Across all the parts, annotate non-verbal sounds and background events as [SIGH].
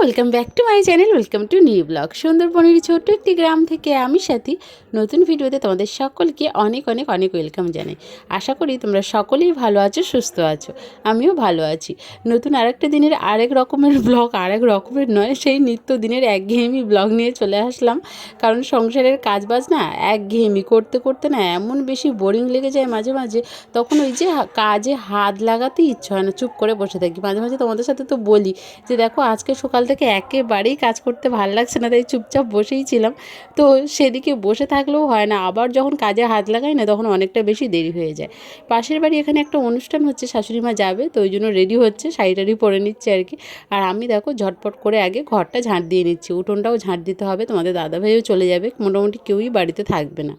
Welcome back to my channel welcome to new blog সুন্দরবনের ছোট্ট একটি গ্রাম থেকে আমি সাথী। নতুন ভিডিওতে তোমাদের সকলকে অনেক অনেক অনেক ওয়েলকাম জানাই। আশা করি তোমরা সকলেই ভালো আছো, সুস্থ আছো। আমিও ভালো আছি। নতুন আরেকটা দিনের আরেক রকমের ব্লগ আরেক রকমের নয়, সেই নিত্য দিনের একঘেয়েমি ব্লগ নিয়ে চলে আসলাম। কারণ সংসারের কাজ বাজ না, একঘেয়েমি করতে করতে না, এমন বেশি বোরিং লেগে যায় মাঝে মাঝে, তখন ওই যে কাজে হাত লাগাতে ইচ্ছে হয় না, চুপ করে বসে থাকি। মাঝে মাঝে তোমাদের সাথে তো বলি যে, দেখো, আজকে সকাল থেকে একেবারেই কাজ করতে ভালো লাগছে না, তাই চুপচাপ বসেই ছিলাম। তো সেদিকে বসে থাকলেও হয় না, আবার যখন কাজে হাত লাগাই না, তখন অনেকটা বেশি দেরি হয়ে যায়। পাশের বাড়ি এখানে একটা অনুষ্ঠান হচ্ছে, শাশুড়ি মা যাবে, তো ওই জন্য রেডি হচ্ছে শাড়ি টাড়ি পরে নিচ্ছে আর কি। আর আমি দেখো ঝটপট করে আগে ঘরটা ঝাঁট দিয়ে নিচ্ছি, উঠোনটাও ঝাঁট দিতে হবে, তোমাদের দাদাভাইও চলে যাবে, মোটামুটি কেউই বাড়িতে থাকবে না।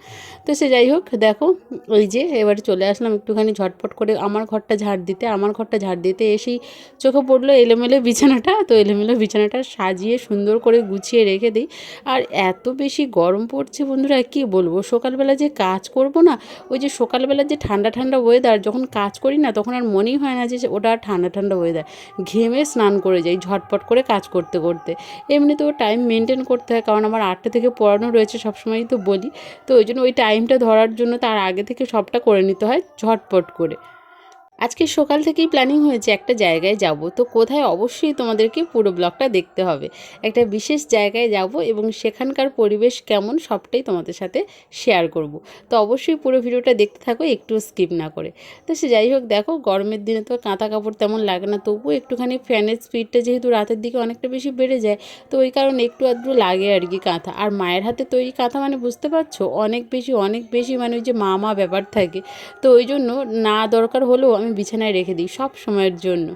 তো সে যাই হোক, দেখো ওই যে এবারে চলে আসলাম একটুখানি ঝটপট করে, আমার ঘরটা ঝাড় দিতে, আমার ঘরটা ঝাড় দিতে এসেই চোখে পড়ল এলোমেলো বিছানাটা, তো এলোমেলো বিছানাটা সাজিয়ে সুন্দর করে গুছিয়ে রেখে দিই। আর এত বেশি গরম পড়ছে বন্ধুরা, কি বলব? সকালবেলা যে কাজ করব না, ওই যে সকালবেলা যে ঠান্ডা ঠান্ডা ওয়েদার যখন কাজ করি না, তখন আর মনেই হয় না যে ওটা ঠান্ডা ঠান্ডা ওয়েদার ঘেমে স্নান করে যাই, ঝটপট করে কাজ করতে করতে। এমনিতেও টাইম মেনটেন করতে হয়, কারণ আমার আটটা থেকে পড়ানো রয়েছে, সবসময়ই তো বলি। তো ওই জন্য ওই টাইমটা ধরার জন্য তার আগে থেকে সবটা করে নিতে হয়, ঝটপট করে। আজকে সকাল থেকেই প্ল্যানিং হয়েছে একটা জায়গায় যাব। তো কোথায়? অবশ্যই তোমাদেরকে পুরো ব্লগটা দেখতে হবে। একটা বিশেষ জায়গায় যাব এবং সেখানকার পরিবেশ কেমন সবটাই তোমাদের সাথে শেয়ার করব। তো অবশ্যই পুরো ভিডিওটা দেখতে থাকো, একটু স্কিপ না করে। তো সে যাই হোক, দেখো, গরমের দিনে তো কাঁথা কাপড় তেমন লাগে না, তবুও একটুখানি ফ্যানের স্পিডটা যেহেতু রাতের দিকে অনেকটা বেশি বেড়ে যায়, তো ওই কারণে একটু আধটু লাগে আর কি কাঁথা। আর মায়ের হাতে তৈরি কাঁথা মানে বুঝতে পারছ? অনেক বেশি অনেক বেশি মানে ওই যে মা মা ব্যাপার থাকে। তো ওই জন্য না দরকার হলেও আমি বিছানায় রেখে দিই সব সময়ের জন্য।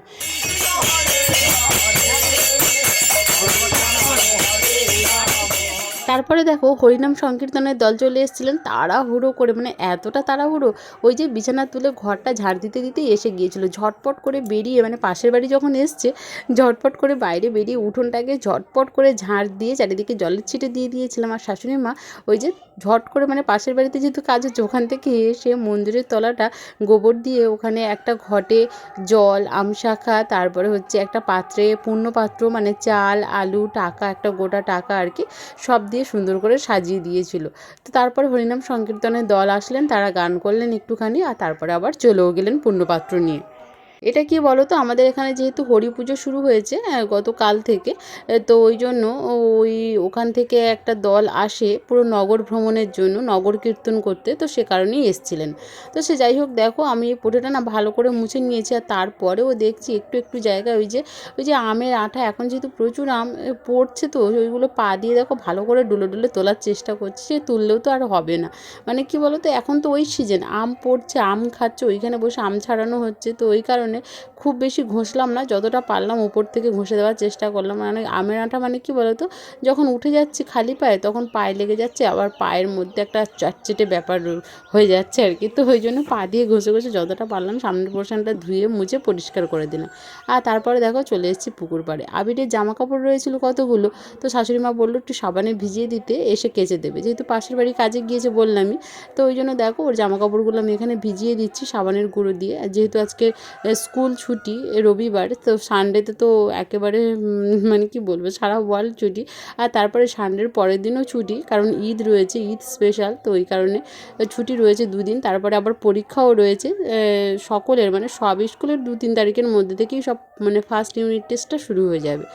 তারপরে দেখো হরিনাম সংকীর্তনের দল চলে এসেছিলেন, তাড়াহুড়ো করে মানে এতটা তাড়াহুড়ো। ওই যে বিছানা তুলে ঘরটা ঝাড় দিতে দিতেই এসে গিয়েছিল। ঝটপট করে বেরিয়ে মানে পাশের বাড়ি যখন এসছে, ঝটপট করে বাইরে বেরিয়ে উঠোনটাকে ঝটপট করে ঝাড় দিয়ে চারিদিকে জলের ছিটে দিয়ে দিয়েছিলাম। আর শাশুড়ি মা ওই যে ঝট করে মানে পাশের বাড়িতে যেহেতু কাজ হচ্ছে, ওখান থেকে এসে মন্দিরের তলাটা গোবর দিয়ে ওখানে একটা ঘটে জল আমশাখা তারপরে হচ্ছে একটা পাত্রে পূর্ণ পাত্র মানে চাল, আলু, টাকা, একটা গোটা টাকা আর কি, সব দিয়ে সুন্দর করে সাজিয়ে দিয়েছিল। তো তারপরে হরিনাম সংকীর্তনের দল আসলেন, তারা গান করলেন একটুখানি আর তারপরে আবার চলেও গেলেন পূর্ণপাত্র নিয়ে। এটা কি বলো তো আমাদের এখানে যেহেতু হরি পুজো শুরু হয়েছে আহ, গতকাল থেকে তো ওই জন্য ওই ওখান থেকে একটা দল আসে পুরো নগর ভ্রমণের জন্য নগর কীর্তন করতে তো সে কারণেই এসছিলেন। তো সে যাই হোক দেখো আমি এই পোটেটা না ভালো করে মুছে নিয়েছি আর তারপরেও দেখছি একটু একটু জায়গায় ওই যে ওই যে আমের আঠা এখন যেহেতু প্রচুর আম পড়ছে তো ওইগুলো পা দিয়ে দেখো ভালো করে ডুলে ডুলে তোলার চেষ্টা করছি সে তুললেও তো আর হবে না। মানে কি বলো তো এখন তো ওই সিজন আম পড়ছে আম খাচ্ছে ওইখানে বসে আম ছাড়ানো হচ্ছে তো ওই কারণে খুব বেশি ঘষলাম না, যতটা পারলাম উপর থেকে ঘষে দেওয়ার চেষ্টা করলাম। মানে আমের আটা মানে কি বলো তো যখন উঠে যাচ্ছি খালি পায়ে তখন পায়ে লেগে যাচ্ছে, আবার পায়ের মধ্যে একটা চটচেটে ব্যাপার হয়ে যাচ্ছে আর কি। তো ওই জন্য পা দিয়ে ঘষে ঘষে যতটা পারলাম সামনের পোর্শনটা ধুয়ে মুছে পরিষ্কার করে দিলাম। আর তারপরে দেখো চলে এসেছি পুকুর পাড়ে। আবিরের জামা কাপড় রয়েছিল কতগুলো, তো শাশুড়ি মা বলল একটু সাবানে ভিজিয়ে দিতে, এসে কেচে দেবে। যেহেতু পাশের বাড়ি কাজে গিয়েছে বললামই, তো ওই জন্য দেখো ওর জামা কাপড়গুলো আমি এখানে ভিজিয়ে দিচ্ছি সাবানের গুঁড়ো দিয়ে। আর যেহেতু আজকে স্কুল ছুটি রবিবার, তো সানডেতে তো একেবারে মানে কি বলব, সারা ওয়ার্ল্ড ছুটি। আর তারপরে সানডের পরের দিনও ছুটি, কারণ ঈদ রয়েছে, ঈদ স্পেশাল, তো ওই কারণে ছুটি রয়েছে দুদিন। তারপরে আবার পরীক্ষাও রয়েছে সকলের মানে সব স্কুলের দু তিন তারিখের মধ্যে থেকেই সব মানে ফার্স্ট ইউনিট টেস্টটা শুরু হয়ে যাবে।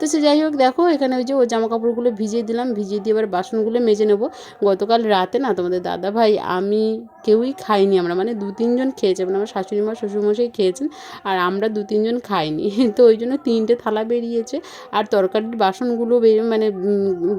তো সে যাই হোক, দেখো এখানে ওই যে ওর জামা কাপড়গুলো ভিজিয়ে দিলাম, ভিজিয়ে দিয়ে এবার বাসনগুলো মেজে নেব। গতকাল রাতে না তোমাদের দাদা ভাই, আমি কেউই খাইনি আমরা মানে দু তিনজন খেয়েছে মানে আমার শাশুড়ি মা, শ্বশুরমশাই খেয়েছেন, আর আমরা দু তিনজন খাইনি। [LAUGHS] তো ওই জন্য তিনটে থালা বেরিয়েছে, আর তরকারির বাসনগুলো বেরিয়ে মানে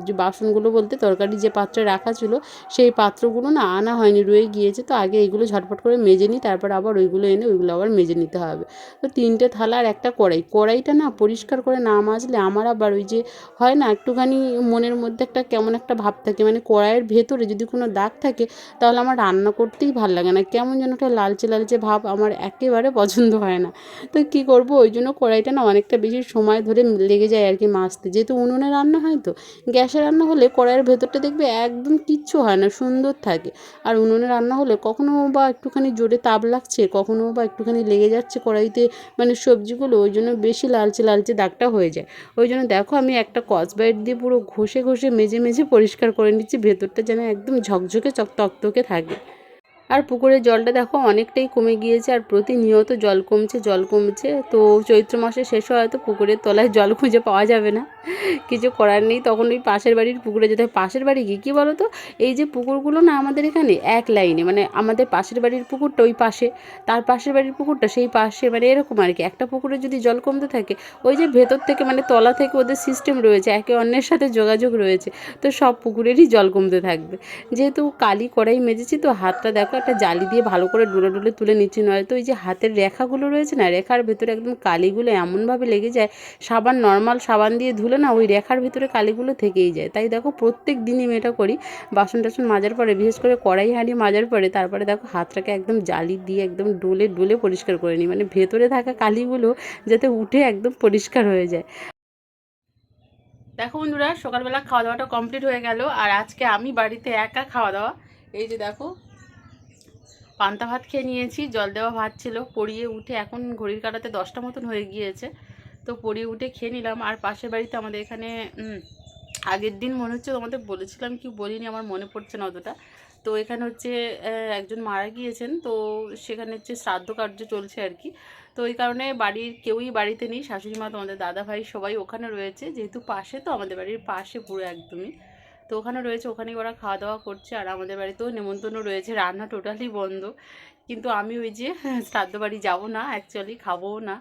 যে বাসনগুলো বলতে তরকারি যে পাত্রে রাখা ছিল, সেই পাত্রগুলো না আনা হয়নি, রয়ে গিয়েছে। তো আগে এগুলো ঝটপট করে মেজে নিই, তারপর আবার ওইগুলো এনে ওইগুলো আবার মেজে নিতে হবে। তো তিনটে থালা আর একটা কড়াই, কড়াইটা না পরিষ্কার করে না মাজলে আমার আবার ওই যে হয় না, একটুখানি মনের মধ্যে একটা কেমন একটা ভাব থাকে মানে কড়াইয়ের ভেতরে যদি কোনো দাগ থাকে, তাহলে আমার রান্না করতেই ভালো লাগে না। কেমন যেন একটা লালচে লালচে ভাব আমার একেবারে পছন্দ হয় না। তো কী করব, ওই জন্য কড়াইটা না অনেকটা বেশি সময় ধরে লেগে যায় আর কি মাজতে যেহেতু উনুনে রান্না হয় তো, গ্যাসে রান্না হলে কড়াইয়ের ভেতরটা দেখবে একদম কিচ্ছু হয় না, সুন্দর থাকে। আর উনুনে রান্না হলে কখনো বা একটুখানি জোরে তাপ লাগছে, কখনো বা একটুখানি লেগে যাচ্ছে কড়াইতে মানে সবজিগুলো, ওই জন্য বেশি লালচে লালচে দাগটা হয়ে যায়। ওই জন্য দেখো আমি একটা কসবাইট দিয়ে পুরো ঘষে ঘষে মেজে মেজে পরিষ্কার করে নিচ্ছি, ভেতরটা যেন একদম ঝকঝকে চক তকতকে থাকে। আর পুকুরের জলটা দেখো অনেকটাই কমে গিয়েছে আর প্রতিনিয়ত জল কমছে জল কমছে। তো চৈত্র মাসে শেষ হয়তো পুকুরের তলায় জল খুঁজে পাওয়া যাবে না। কিছু করার নেই, তখন ওই পাশের বাড়ির পুকুরে যেতে হয়। পাশের বাড়ি কি, কী বলো তো এই যে পুকুরগুলো না আমাদের এখানে এক লাইনে মানে আমাদের পাশের বাড়ির পুকুরটা ওই পাশে, তার পাশের বাড়ির পুকুরটা সেই পাশে মানে এরকম আর কি। একটা পুকুরে যদি জল কমতে থাকে, ওই যে ভেতর থেকে মানে তলা থেকে ওদের সিস্টেম রয়েছে, একে অন্যের সাথে যোগাযোগ রয়েছে, তো সব পুকুরেরই জল কমতে থাকবে। যেহেতু কালি কড়াই মেজেছি, তো হাতটা দেখো একটা জালি দিয়ে ভালো করে ডুলে ডুলে তুলে নিচ্ছি, নয়তো ওই যে হাতের রেখাগুলো রয়েছে না, রেখার ভেতরে একদম কালিগুলো এমনভাবে লেগে যায়, সাবান নর্মাল সাবান দিয়ে ধুলে না ওই রেখার ভেতরে কালিগুলো থেকেই যায়। তাই দেখো প্রত্যেক দিনই আমি এটা করি, বাসন টাসন মাজার পরে, বিশেষ করে কড়াই হাঁড়ি মাজার পরে, তারপরে দেখো হাতটাকে একদম জালি দিয়ে একদম ডলে ডলে পরিষ্কার করে নিই মানে ভেতরে থাকা কালিগুলো যাতে উঠে একদম পরিষ্কার হয়ে যায়। দেখো বন্ধুরা, সকালবেলা খাওয়া দাওয়াটা কমপ্লিট হয়ে গেল, আর আজকে আমি বাড়িতে একা খাওয়া দাওয়া, এই যে দেখো পান্তা ভাত খেয়ে নিয়েছি, জল দেওয়া ভাত ছিল, পড়িয়ে উঠে এখন ঘড়ির কাটাতে দশটা মতন হয়ে গিয়েছে। তো পড়িয়ে উঠে খেয়ে নিলাম, আর পাশের বাড়িতে আমাদের এখানে আগের দিন মনে হচ্ছে তোমাদের বলেছিলাম কি বলিনি, আমার মনে পড়ছে না অতটা। তো এখানে হচ্ছে একজন মারা গিয়েছেন, তো সেখানে হচ্ছে শ্রাদ্ধ কার্য চলছে আর কি। তো ওই কারণে বাড়ির কেউই বাড়িতে নেই, শাশুড়ি মা, তোমাদের দাদা ভাই সবাই ওখানে রয়েছে, যেহেতু পাশে তো আমাদের বাড়ির পাশে পুরো একদমই। তো ওখানে রয়েছে, ওখানেই ওরা খাওয়া দাওয়া করছে আর আমাদের বাড়িতেও নেমন্তন্ন রয়েছে। রান্না টোটালি বন্ধ। কিন্তু আমি ওই যে [LAUGHS] শ্রাদ্ধ বাড়ি যাব না অ্যাকচুয়ালি খাবোও না।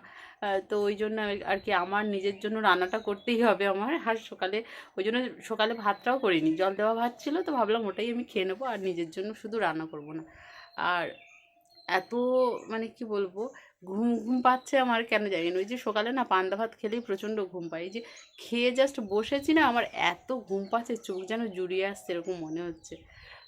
তো ওই জন্য আর কি আমার নিজের জন্য রান্নাটা করতেই হবে আমার। আর সকালে, ওই জন্য সকালে ভাতটাও করিনি। জল দেওয়া ভাত ছিল তো ভাবলাম ওটাই আমি খেয়ে নেব। আর নিজের জন্য শুধু রান্না করব না। আর এত মানে কি বলব ঘুম ঘুম পাচ্ছে আমার কেন জানি না। ওই যে সকালে না পান্দা ভাত খেলেই প্রচণ্ড ঘুম পাই যে খেয়ে জাস্ট বসেছি না, আমার এত ঘুম পাচ্ছে, চোখ যেন জুড়িয়ে আসছে এরকম মনে হচ্ছে।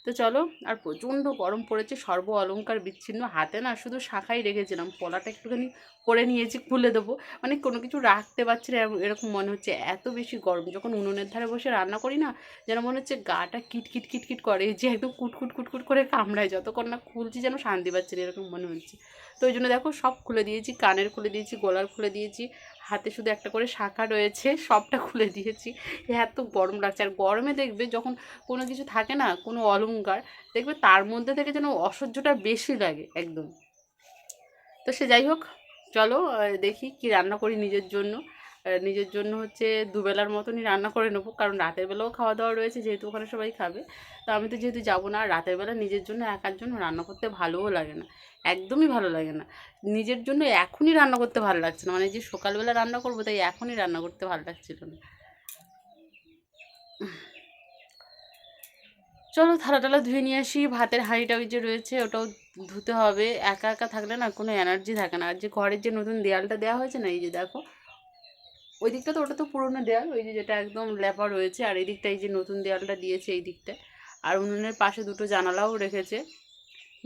তো চলো, আর প্রচণ্ড গরম পড়েছে, সর্ব অলঙ্কার বিচ্ছিন্ন, হাতে না শুধু শাখাই রেখেছিলাম, পলাটা একটুখানি করে নিয়েছি, খুলে দেবো। মানে কোনো কিছু রাখতে পারছি না এরকম মনে হচ্ছে, এত বেশি গরম, যখন উনুনের ধারে বসে রান্না করি না, যেন মনে হচ্ছে গাটা কিটকিট কিটকিট করে, যে একদম কুটকুট কুটকুট করে কামড়ায়, যতক্ষণ না খুলছি যেন শান্তি পাচ্ছি না, এরকম মনে হচ্ছে। তো ওই জন্য দেখো, সব খুলে দিয়েছি, কানের খুলে দিয়েছি, গলার খুলে দিয়েছি হাতে শুধু একটা করে শাখা রয়েছে, সবটা খুলে দিয়েছি। এত গরম লাগছে। আর গরমে দেখবে যখন কোনো কিছু থাকে না, কোনো অলঙ্কার, দেখবে তার মধ্যে থেকে যেন অসহ্যটা বেশি লাগে একদম। তো সে যাই হোক, চলো দেখি কি রান্না করি নিজের জন্য। নিজের জন্য হচ্ছে দুবেলার মতনই রান্না করে নেব, কারণ রাতের বেলাও খাওয়া দাওয়া রয়েছে, যেহেতু ওখানে সবাই খাবে। তো আমি তো যেহেতু যাব না, রাতের বেলা নিজের জন্য একার জন্য রান্না করতে ভালোও লাগে না, একদমই ভালো লাগে না। নিজের জন্য এখনই রান্না করতে ভালো লাগছে না মানে যে সকালবেলা রান্না করব, তাই এখনই রান্না করতে ভালো লাগছিল না। চলো থালা টালা ধুয়ে নিয়ে আসি, ভাতের হাঁড়িটা ওই যে রয়েছে, ওটাও ধুতে হবে। একা একা থাকলে না কোনো এনার্জি থাকে না, আর যে ঘরের যে নতুন দেয়ালটা দেওয়া হয়েছে না, এই যে দেখো ওই দিকটা তো, ওটা তো পুরোনো দেয়াল, ওই যে যেটা একদম লেপা রয়েছে, আর এই দিকটা এই যে নতুন দেয়ালটা দিয়েছে এই দিকটা আর উনুনের পাশে দুটো জানালাও রেখেছে।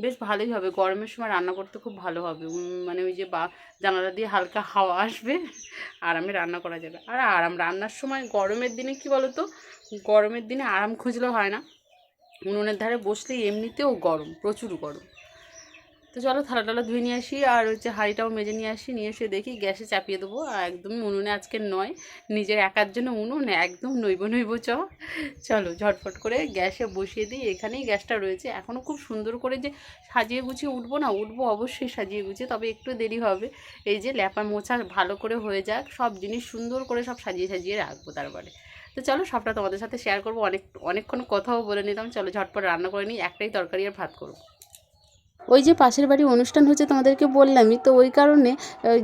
বেশ ভালোই হবে, গরমের সময় রান্না করতে খুব ভালো হবে। মানে ওই যে বা, জানালা দিয়ে হালকা হাওয়া আসবে আরামে রান্না করা যাবে আর আরাম, রান্নার সময় গরমের দিনে কি বলো তো গরমের দিনে আরাম খুঁজলেও হয় না। উনুনের ধারে বসলেই এমনিতেও গরম, প্রচুর গরম। তো চলো থালা টালা ধুয়ে নিয়ে আসি, আর হচ্ছে হাঁড়িটাও মেজে নিয়ে আসি, নিয়ে এসে দেখি গ্যাসে চাপিয়ে দেবো। আর একদমই উনুনে আজকে নয়, নিজের একার জন্য উনুন, একদম নইব নইব চ চলো ঝটফট করে গ্যাসে বসিয়ে দিই, এখানেই গ্যাসটা রয়েছে। এখনও খুব সুন্দর করে যে সাজিয়ে গুছিয়ে উঠবো না, উঠবো অবশ্যই সাজিয়ে গুছিয়ে, তবে একটু দেরি হবে। এই যে ল্যাপা মোছা ভালো করে হয়ে যাক, সব জিনিস সুন্দর করে সব সাজিয়ে সাজিয়ে রাখব তারপরে। তো চলো সবটা তোমাদের সাথে শেয়ার করব, অনেক, অনেকক্ষণ কথাও বলে নিলাম। চলো ঝটপট রান্না করে নিই, একটাই তরকারি আর ভাত করব। ওই যে পাশের বাড়ি অনুষ্ঠান হচ্ছে তোমাদেরকে বললামই, তো ওই কারণে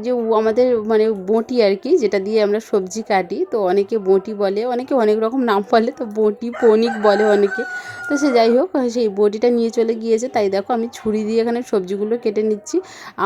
যে আমাদের মানে বঁটি আর কি, যেটা দিয়ে আমরা সবজি কাটি, তো অনেকে বঁটি বলে, অনেকে অনেক রকম নাম বলে, তো বঁটি, পনিক বলে অনেকে। তো সে যাই হোক, সেই বটিটা নিয়ে চলে গিয়েছে, তাই দেখো আমি ছুরি দিয়ে এখানে সবজিগুলো কেটে নিচ্ছি।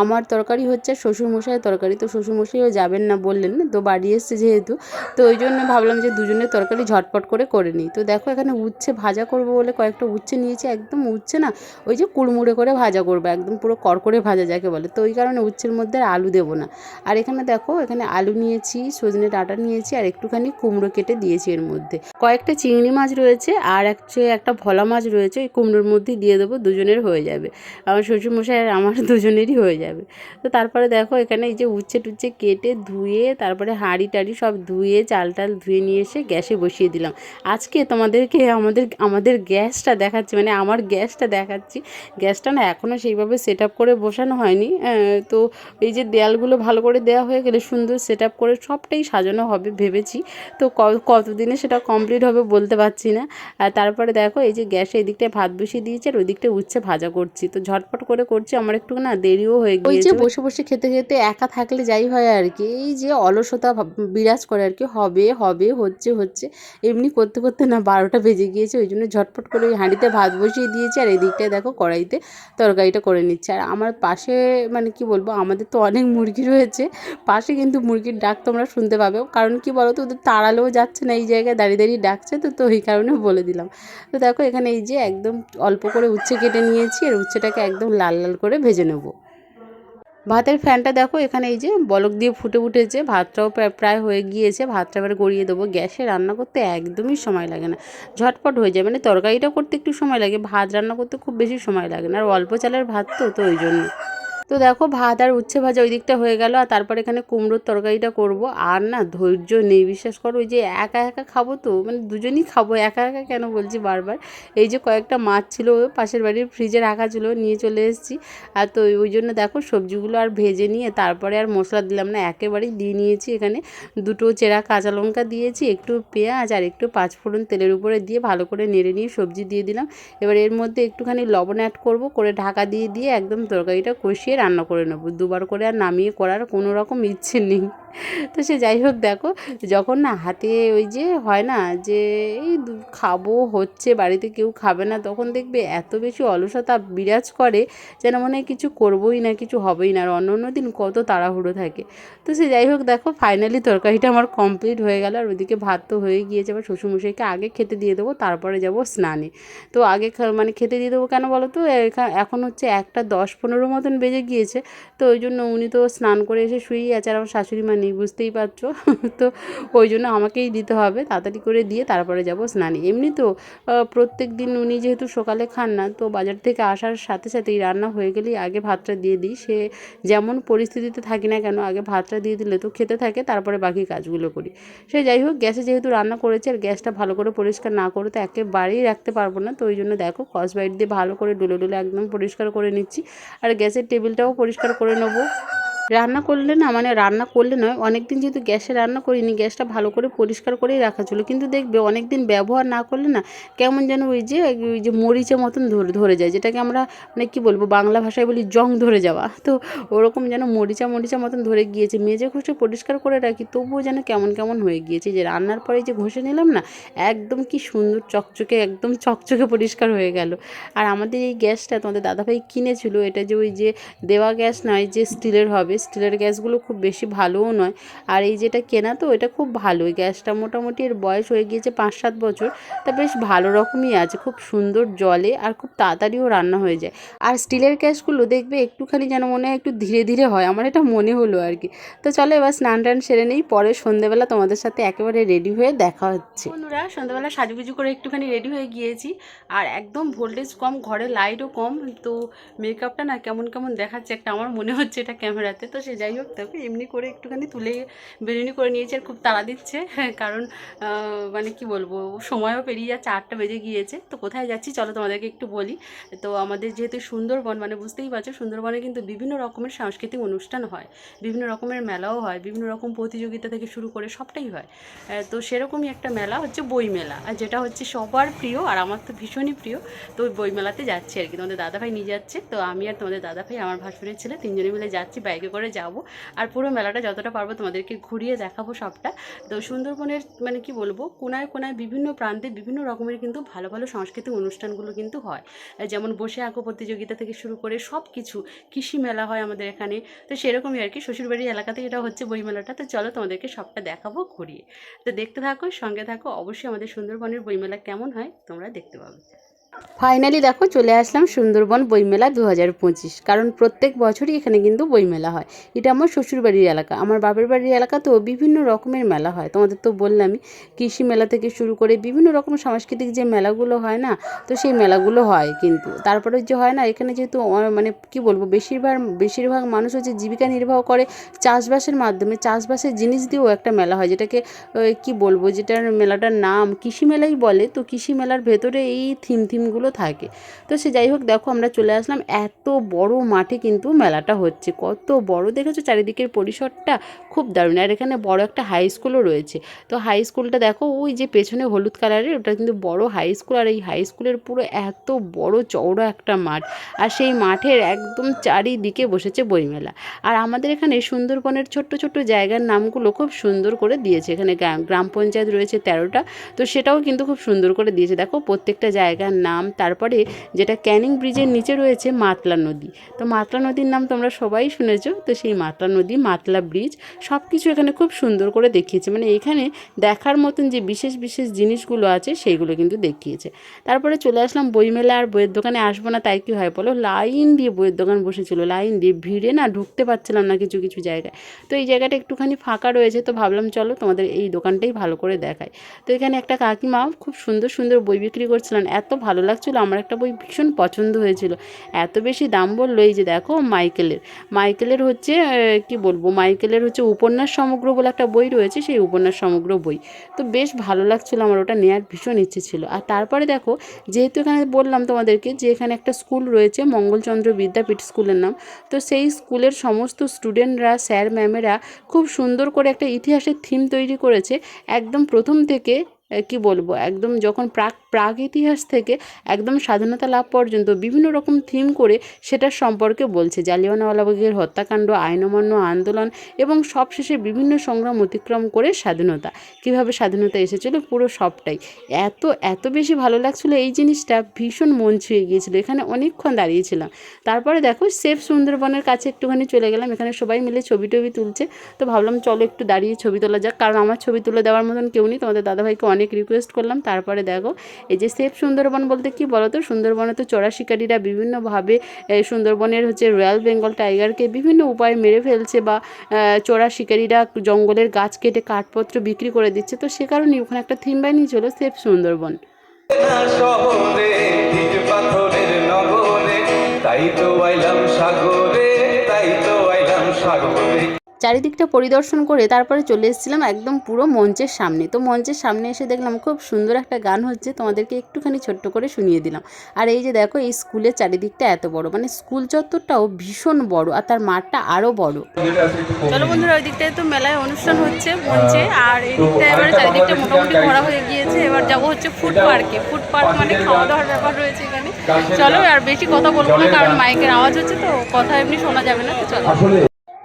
আমার তরকারি হচ্ছে শ্বশুরমশাইয়ের তরকারি, তো শ্বশুরমশাইও যাবেন না বললেন, তো বাড়ি এসছে যেহেতু, তো ওই জন্য ভাবলাম যে দুজনের তরকারি ঝটপট করে করে নিই। তো দেখো এখানে উচ্ছে ভাজা করব বলে কয়েকটা উচ্ছে নিয়েছি, একদম উচ্ছে না, ওই যে কুড়মুড়ে করে ভাজা করব, একদম পুরো কড়কড়ে ভাজা যাকে বলে। তো ওই কারণে উচ্ছের মধ্যে আর আলু দেবো না। আর এখানে দেখো, এখানে আলু নিয়েছি, সজনে ডাঁটা নিয়েছি, আর একটুখানি কুমড়ো কেটে দিয়েছি এর মধ্যে। কয়েকটা চিংড়ি মাছ রয়েছে, আর হচ্ছে একটা ভলা মাছ রয়েছে, ওই কুমড়োর মধ্যেই দিয়ে দেবো, দুজনের হয়ে যাবে। আমার শ্বশুরমশাই আর আমার [LAUGHS] দুজনেরই হয়ে যাবে। তো তারপরে দেখো, এখানে এই যে উচ্ছে টুচ্ছে কেটে ধুয়ে, তারপরে হাঁড়ি টাড়ি সব ধুয়ে, চাল টাল ধুয়ে নিয়ে এসে গ্যাসে বসিয়ে দিলাম। আজকে তোমাদেরকে আমাদের আমাদের গ্যাসটা দেখাচ্ছি মানে আমার গ্যাসটা দেখাচ্ছি। গ্যাসটা না এখনও সেইভাবে সেট আপ করে বসানো হয়নি। তো এই যে দেয়ালগুলো ভালো করে দেওয়া হয়ে গেলে সুন্দর সেট আপ করে সবটাই সাজানো হবে ভেবেছি। তো ক- কতদিনে সেটা কমপ্লিট হবে বলতে পারছি না। আর তারপরে দেখো এই যে গ্যাসে এদিকটায় ভাত বসিয়ে দিয়েছে আর ওই দিকটায় উচ্ছে ভাজা করছি। তো ঝটপট করে করছি আমার একটু না দেরিও হয়ে ওই গিয়েছে। যে বসে বসে খেতে খেতে একা থাকলে যাই হয় আর কি এই যে অলসতা বিরাজ করে আর কি হবে হবে হচ্ছে হচ্ছে। এমনি করতে করতে না বারোটা বেজে গিয়েছে ওই জন্য ঝটপট করে ওই হাঁড়িতে ভাত বসিয়ে দিয়েছি আর এদিকটায় দেখো কড়াইতে তরকারিটা করে নিচ্ছে। আর আমার পাশে মানে কি বলব, আমাদের তো অনেক মুরগি রয়েছে। পাশে কিন্তু মুরগির ডাক তোমরা শুনতে পাবে। কারণ কি বলো তো ওদের তাড়ালেও যাচ্ছে না এই জায়গায়, দাঁড়িয়ে দাঁড়িয়ে ডাকছে তো তো এই কারণে বলে দিলাম। তো দেখো, এখানে এই যে একদম অল্প করে উচ্ছে কেটে নিয়েছি, আর উচ্ছেটাকে একদম লাল লাল করে ভেজে নেব। ভাতের ফ্যানটা দেখো, এখানে এই যে বলক দিয়ে ফুটে উঠেছে, ভাতটাও প্রায় হয়ে গিয়েছে, ভাতটা এবার গড়িয়ে দেবো। গ্যাসে রান্না করতে একদমই সময় লাগে না, ঝটপট হয়ে যায় মানে তরকারিটা করতে একটু সময় লাগে, ভাত রান্না করতে খুব বেশি সময় লাগে না, আর অল্প চালের ভাত তো তো ওই জন্য। তো দেখো ভাত আর উচ্ছে ভাজা ওই দিকটা হয়ে গেল, আর তারপর এখানে কুমড়োর তরকারিটা করব। আর না, ধৈর্য নেই, বিশ্বাস করো, ওই যে একা একা খাব তো মানে দুজনই খাব, একা একা কেন বলছি বারবার? এই যে কয়েকটা মাছ ছিল, পাশের বাড়ির ফ্রিজে রাখা ছিল, নিয়ে চলে এসেছি। আর তো ওই জন্য দেখো সবজিগুলো আর ভেজে নিয়ে তারপরে আর মশলা দিলাম না, একেবারেই দিয়ে নিয়েছি এখানে। দুটো চেরা কাঁচা লঙ্কা দিয়েছি, একটু পেঁয়াজ আর একটু পাঁচফোড়ন তেলের উপরে দিয়ে ভালো করে নেড়ে নিয়ে সবজি দিয়ে দিলাম। এবার এর মধ্যে একটুখানি লবণ অ্যাড করব, করে ঢাকা দিয়ে দিয়ে একদম তরকারিটা কষিয়ে রান্না করে নেব। দুবার করে আর নামিয়ে করার কোনো রকম ইচ্ছে নেই। তো সে যাই হোক দেখো, যখন না হাতে ওই যে হয় না যে এই খাব, হচ্ছে, বাড়িতে কেউ খাবে না, তখন দেখবে এত বেশি অলসতা বিরাজ করে যেন মনে হয় কিছু করবোই না, কিছু হবেই না, আর অন্য অন্য দিন কত তাড়াহুড়ো থাকে। তো সে যাই হোক দেখো ফাইনালি তরকারিটা আমার কমপ্লিট হয়ে গেল, আর ওদিকে ভাত তো হয়ে গিয়েছে আবার শ্বশুরমশাইকে আগে খেতে দিয়ে দেবো, তারপরে যাব স্নানে। তো আগে মানে খেতে দিয়ে দেবো কেন বলো তো? এখা- এখন হচ্ছে একটা দশ পনেরো মতন বেজে গিয়েছে, তো ওই জন্য উনি তো স্নান করে এসে শুয়েই আছে, আর আমার শাশুড়ি মা নেই, বুঝতেই পারছ? [LAUGHS] তো ওই জন্য আমাকেই দিতে হবে, তাড়াতাড়ি করে দিয়ে তারপরে যাব স্নানে। এমনি তো প্রত্যেক দিন উনি যেহেতু সকালে খান না, তো বাজার থেকে আসার সাথে সাথেই রান্না হয়ে গেলেই আগে ভাতটা দিয়ে দিই। সে যেমন পরিস্থিতিতে থাকি না কেন, আগে ভাতটা দিয়ে দিলে তো খেতে থাকে, তারপরে বাকি কাজগুলো করি। সে যাই হোক, গ্যাসে যেহেতু রান্না করেছে, আর গ্যাসটা ভালো করে পরিষ্কার না করে তো একেবারেই রাখতে পারব না। তো ওই জন্য দেখো কসবাইট দিয়ে ভালো করে ডুলে ডুলে একদম পরিষ্কার করে নিচ্ছি। আর গ্যাসের টেবিলটাও পরিষ্কার করে নেব। রান্না করলে না মানে রান্না করলে নয় অনেক দিন যেহেতু গ্যাসে রান্না করিনি, গ্যাসটা ভালো করে পরিষ্কার করেই রাখা ছিল। কিন্তু দেখবে অনেক দিন ব্যবহার না করলে না, কেমন যেন ওই যে ওই যে মরিচের মতন ধরে ধরে যায়, যেটাকে আমরা মানে কী বলব, বাংলা ভাষায় বলি জং ধরে যাওয়া। তো ওরকম যেন মরিচা মরিচা মতন ধরে গিয়েছে। মেজে ঘষে পরিষ্কার করে রাখি, তবুও যেন কেমন কেমন হয়ে গিয়েছে। যে রান্নার পরে যে ঘষে নিলাম না, একদম কি সুন্দর চকচকে, একদম চকচকে পরিষ্কার হয়ে গেল। আর আমাদের এই গ্যাসটা তোমাদের দাদাভাই কিনেছিল, এটা যে ওই যে দেওয়া গ্যাস নয়, যে স্টিলের হবে স্টিলের গ্যাসগুলো খুব বেশি ভালোও নয়। আর এই যেটা কেনা তো, এটা খুব ভালো গ্যাসটা মোটামুটি এর বয়স হয়ে গিয়েছে পাঁচ সাত বছর। তা বেশ ভালো রকমই আছে, খুব সুন্দর জলে আর খুব তাড়াতাড়িও রান্না হয়ে যায়। আর স্টিলের গ্যাসগুলো দেখবে একটুখানি যেন মনে হয় একটু ধীরে ধীরে হয়, আমার এটা মনে হলো আর কি। তো চলো এবার স্নান টান সেরে নেই, পরে সন্ধেবেলা তোমাদের সাথে একেবারে রেডি হয়ে দেখা হচ্ছে। বন্ধুরা, সন্ধেবেলা সাজুগুজু করে একটুখানি রেডি হয়ে গিয়েছি। আর একদম ভোল্টেজ কম, ঘরে লাইটও কম, তো মেকআপটা না কেমন কেমন দেখাচ্ছে একটা আমার মনে হচ্ছে এটা ক্যামেরাতে তো সে যাই হোক দেখো এমনি করে একটুখানি তুলে বেরুনি করে নিয়েছে আর খুব তাড়া দিচ্ছে, [LAUGHS] কারণ মানে কি বলব, সময়ও পেরিয়ে যাচ্ছে, আটটা বেজে গিয়েছে, তো কোথায় যাচ্ছি চলো তোমাদেরকে একটু বলি। তো আমাদের যেহেতু সুন্দরবন মানে বুঝতেই পারছ, সুন্দরবনে কিন্তু বিভিন্ন রকমের সাংস্কৃতিক অনুষ্ঠান হয়, বিভিন্ন রকমের মেলাও হয়, বিভিন্ন রকম প্রতিযোগিতা থেকে শুরু করে সবটাই হয়। তো সেরকমই একটা মেলা হচ্ছে বই মেলা আর যেটা হচ্ছে সবার প্রিয় আর আমার তো ভীষণই প্রিয়, তো ওই বই মেলাতে যাচ্ছি আর কি। তোমাদের দাদাভাই নিয়ে যাচ্ছে, তো আমি আর তোমাদের দাদাভাই, আমার ভাসুরের ছেলে তিনজনে মিলে যাচ্ছি বাইকে করে যাব। আর পুরো মেলাটা যতটা পারব তোমাদেরকে ঘুরিয়ে দেখাবো সবটা। তো সুন্দরবনের মানে কি বলব, কোনায় কোনায় বিভিন্ন প্রান্তে বিভিন্ন রকমের কিন্তু ভালো ভালো সাংস্কৃতিক অনুষ্ঠানগুলো কিন্তু হয়। যেমন বসে আঁকো প্রতিযোগিতা থেকে শুরু করে সব কিছু কৃষি মেলা হয় আমাদের এখানে। তো সেরকমই আর কি, শ্বশুরবাড়ির এলাকাতে এটা হচ্ছে বই মেলাটা। তো চলো তোমাদেরকে সবটা দেখাবো, ঘুরিয়ে। তো দেখতে থাকো, সঙ্গে থাকো, অবশ্যই আমাদের সুন্দরবনের বইমেলা কেমন হয় তোমরা দেখতে পাবে। ফাইনালি দেখো, চলে আসলাম সুন্দরবন বইমেলা দু হাজার পঁচিশ। কারণ প্রত্যেক বছরই এখানে কিন্তু বইমেলা হয়। এটা আমার শ্বশুরবাড়ির এলাকা। আমার বাপের বাড়ির এলাকাতেও বিভিন্ন রকমের মেলা হয়। তোমাদের তো বললামই, কৃষি মেলা থেকে শুরু করে বিভিন্ন রকম সাংস্কৃতিক যে মেলাগুলো হয় না, তো সেই মেলাগুলো হয় কিন্তু। তারপরে যে হয় না, এখানে যেহেতু মানে কি বলব, বেশিরভাগ বেশিরভাগ মানুষ হচ্ছে জীবিকা নির্বাহ করে। চাষবাসের মাধ্যমে, চাষবাসের জিনিস দিয়েও একটা মেলা হয়। যেটাকে কি বলব, যেটার মেলাটার নাম কৃষি মেলাই বলে। তো কৃষি মেলার ভেতরে এই থিম থিম থিমগুলো থাকে। তো সে যাই হোক, দেখো আমরা চলে আসলাম। এত বড় মাঠে কিন্তু মেলাটা হচ্ছে। কত বড়, দেখেছ? চারিদিকের পরিসরটা খুব দারুণ। আর এখানে বড় একটা হাই স্কুলও রয়েছে। তো হাই স্কুলটা দেখো, ওই যে পেছনে হলুদ কালারের ওটা কিন্তু বড় হাই স্কুল আর এই হাই স্কুলের পুরো এত বড়, চওড়া একটা মাঠ। আর সেই মাঠের একদম চারিদিকে বসেছে বইমেলা। আর আমাদের এখানে সুন্দরবনের ছোট্ট ছোট্ট জায়গার নামগুলো খুব সুন্দর করে দিয়েছে। এখানে গ্রাম পঞ্চায়েত রয়েছে তেরোটা। তো সেটাও কিন্তু খুব সুন্দর করে দিয়েছে। দেখো, প্রত্যেকটা জায়গার নাম তারপরে যেটা ক্যানিং ব্রিজের নিচে রয়েছে মাতলা নদী। তো মাতলা নদীর নাম তোমরা সবাই শুনেছো, তো সেই মাতলা নদী, মাতলা ব্রিজ সব কিছু এখানে খুব সুন্দর করে দেখিয়েছে। মানে এখানে দেখার মতন যে বিশেষ বিশেষ জিনিসগুলো আছে সেইগুলো কিন্তু দেখিয়েছে। তারপরে চলে আসলাম বইমেলা, আর বইয়ের দোকানে আসব না, তাই কী হয় বলো? লাইন দিয়ে বইয়ের দোকান বসেছিল, লাইন দিয়ে ভিড়ে না ঢুকতে পারছিলাম না কিছু কিছু জায়গায়। তো এই জায়গাটা একটুখানি ফাঁকা রয়েছে, তো ভাবলাম চলো তোমাদের এই দোকানটাই ভালো করে দেখায় তো এখানে একটা কাকিমা খুব সুন্দর সুন্দর বই বিক্রি করছিলেন, এত ভালো লাগছিল, আমার একটা বই ভীষণ পছন্দ হয়েছিল। এত বেশি দাম বলল এই যে দেখো মাইকেলের। মাইকেলের হচ্ছে কি বলব, মাইকেলের হচ্ছে উপন্যাস সমগ্র বলে একটা বই রয়েছে, সেই উপন্যাস সমগ্র বই। তো বেশ ভালো লাগছিল আমার, ওটা নেওয়ার ভীষণ ইচ্ছে ছিল। আর তারপরে দেখো, যেহেতু এখানে বললাম তোমাদেরকে যে এখানে একটা স্কুল রয়েছে, মঙ্গলচন্দ্র বিদ্যাপীঠ স্কুলের নাম, তো সেই স্কুলের সমস্ত স্টুডেন্টরা, স্যার, ম্যামেরা খুব সুন্দর করে একটা ইতিহাসের থিম তৈরি করেছে, একদম প্রথম থেকে কি বলব, একদম যখন প্রাক প্রাগ ইতিহাস থেকে একদম স্বাধীনতা লাভ পর্যন্ত বিভিন্ন রকম থিম করে সেটার সম্পর্কে বলছে। জালিয়ানওয়ালাবাগের হত্যাকাণ্ড আইন অমান্য আন্দোলন এবং সবশেষে বিভিন্ন সংগ্রাম অতিক্রম করে স্বাধীনতা। কীভাবে স্বাধীনতা এসেছিল পুরো সবটাই। এত এত বেশি ভালো লাগছিল এই জিনিসটা, ভীষণ মন ছুঁয়ে গিয়েছিল, এখানে অনেকক্ষণ দাঁড়িয়েছিলাম। তারপরে দেখো, সেফ সুন্দরবনের কাছে একটুখানি চলে গেলাম, এখানে সবাই মিলে ছবি টবি তুলছে। তো ভাবলাম, চলো একটু দাঁড়িয়ে ছবি তোলা যাক, কারণ আমার ছবি তুলে দেওয়ার মতন কেউ নেই, তোমাদের দাদাভাইকে অনেক রিকোয়েস্ট করলাম, তারপরে দেখো, এই যে সেফ সুন্দরবন বলতে কি বলো তো সুন্দরবনে তো চোরা শিকারীরা বিভিন্নভাবে সুন্দরবনের হচ্ছে রয়্যাল বেঙ্গল টাইগারকে বিভিন্ন উপায়ে মেরে ফেলছে বা চোরা শিকারীরা জঙ্গলের গাছ কেটে কাঠপত্র বিক্রি করে দিচ্ছে। তো সে কারণেই ওখানে একটা থিম বানিয়ে ছিল সেফ সুন্দরবন। তাই তো আইলাম সাগরে, তাই তো আইলাম সাগরে। চারিদিকটা পরিদর্শন করে তারপরে চলে এসেছিলাম একদম পুরো মঞ্চের সামনে। তো মঞ্চের সামনে এসে দেখলাম খুব সুন্দর একটা গান হচ্ছে, তোমাদেরকে একটুখানি ছোট্ট করে শুনিয়ে দিলাম। আর এই যে দেখো, এই স্কুলের চারিদিকটা এত বড় মানে স্কুল চত্বরটাও ভীষণ বড় আর তার মাঠটা আরও বড়। চলো বন্ধুরা, ওই দিকটায় তো মেলায় অনুষ্ঠান হচ্ছে মঞ্চে, আর এই দিকটা এবারে চারিদিকটা মোটামুটি ঘোরা হয়ে গিয়েছে। এবার যাব হচ্ছে ফুড পার্কে ফুড পার্ক মানে খাওয়া দাওয়ার ব্যাপার রয়েছে এখানে। চলো, আর বেশি কথা বলব না, কারণ মাইকের আওয়াজ হচ্ছে তো, কথা এমনি শোনা যাবে না, তো চলো।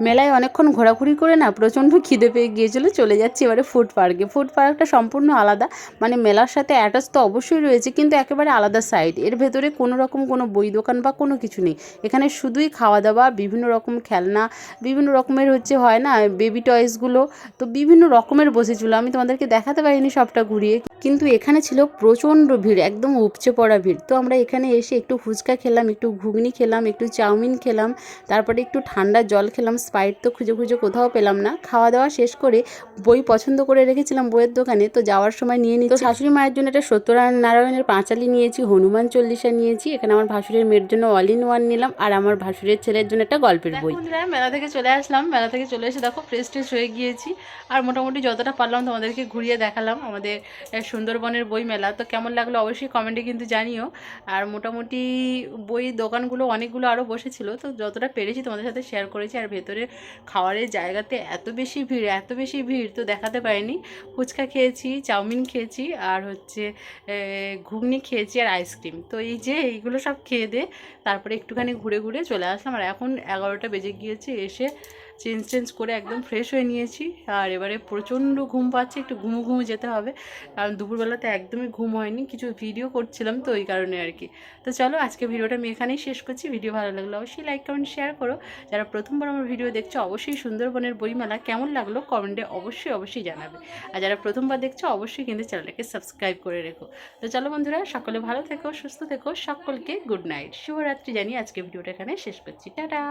মেলায় অনেকক্ষণ ঘোরাঘুরি করে না প্রচণ্ড খিদে পেয়ে গিয়েছিল, চলে যাচ্ছি এবারে ফুড পার্কে ফুড পার্কটা সম্পূর্ণ আলাদা মানে মেলার সাথে অ্যাটাচ তো অবশ্যই রয়েছে, কিন্তু একেবারে আলাদা সাইড এর ভেতরে কোনো রকম কোনো বই দোকান বা কোনো কিছু নেই। এখানে শুধুই খাওয়া দাওয়া বিভিন্ন রকম খেলনা, বিভিন্ন রকমের হচ্ছে হয় না বেবি টয়েসগুলো তো বিভিন্ন রকমের বসেছিল। আমি তোমাদেরকে দেখাতে পারিনি সবটা ঘুরিয়ে। কিন্তু এখানে ছিল প্রচণ্ড ভিড় একদম উপচে পড়া ভিড়। তো আমরা এখানে এসে একটু ফুচকা খেলাম একটু ঘুগনি খেলাম একটু চাউমিন খেলাম তারপরে একটু ঠান্ডা জল খেলাম স্পাইট তো খুঁজে খুঁজে কোথাও পেলাম না। খাওয়া দাওয়া শেষ করে বই পছন্দ করে রেখেছিলাম বইয়ের দোকানে তো যাওয়ার সময় নিয়ে নিই তো শাশুড়ি মায়ের জন্য একটা সত্যনারায়ণের পাঁচালি নিয়েছি হনুমান চল্লিশা নিয়েছি এখানে আমার ভাসুরের মেয়ের জন্য অল ইন ওয়ান নিলাম আর আমার ভাসুরের ছেলের জন্য একটা গল্পের বই। মেলা থেকে চলে আসলাম মেলা থেকে চলে এসে দেখো ফ্রেশ ট্রেশ হয়ে গিয়েছি। আর মোটামুটি যতটা পারলাম তোমাদেরকে ঘুরিয়ে দেখালাম আমাদের সুন্দরবনের বই মেলা তো কেমন লাগল অবশ্যই কমেন্টে কিন্তু জানিও। আর মোটামুটি বই দোকানগুলো অনেকগুলো আরও বসেছিল। তো যতটা পেরেছি তোমাদের সাথে শেয়ার করেছি। আর ভেতরে খাওয়ারের জায়গাতে এত বেশি ভিড়, এত বেশি ভিড় তো দেখাতে পারিনি। ফুচকা খেয়েছি, চাউমিন খেয়েছি, আর হচ্ছে ঘুগনি খেয়েছি আর আইসক্রিম তো এই যে এইগুলো সব খেয়ে দিয়ে তারপরে একটুখানি ঘুরে ঘুরে চলে আসলাম। আর এখন এগারোটা বেজে গিয়েছে, এসে চেঞ্জ চেঞ্জ করে একদম ফ্রেশ হয়ে নিয়েছি। আর এবারে প্রচণ্ড ঘুম পাচ্ছে, একটু ঘুমু ঘুমু যেতে হবে। কারণ দুপুরবেলাতে একদমই ঘুম হয়নি, কিছু ভিডিও করছিলাম তো ওই কারণে আর কি। তো চলো, আজকে ভিডিওটা আমি এখানেই শেষ করছি। ভিডিও ভালো লাগল অবশ্যই লাইক কমেন্ট শেয়ার করো। যারা প্রথমবার আমার ভিডিও দেখছ, অবশ্যই সুন্দরবনের বইমেলা কেমন লাগল কমেন্টে অবশ্যই অবশ্যই জানাবে। আর যারা প্রথমবার দেখছ, অবশ্যই কিন্তু চ্যানেলটাকে সাবস্ক্রাইব করে রেখো। তো চলো বন্ধুরা, সকলে ভালো থেকো, সুস্থ থেকো, সকলকে গুড নাইট শুভরাত্রি জানিয়ে আজকে ভিডিওটা এখানে শেষ করছি। টাটা!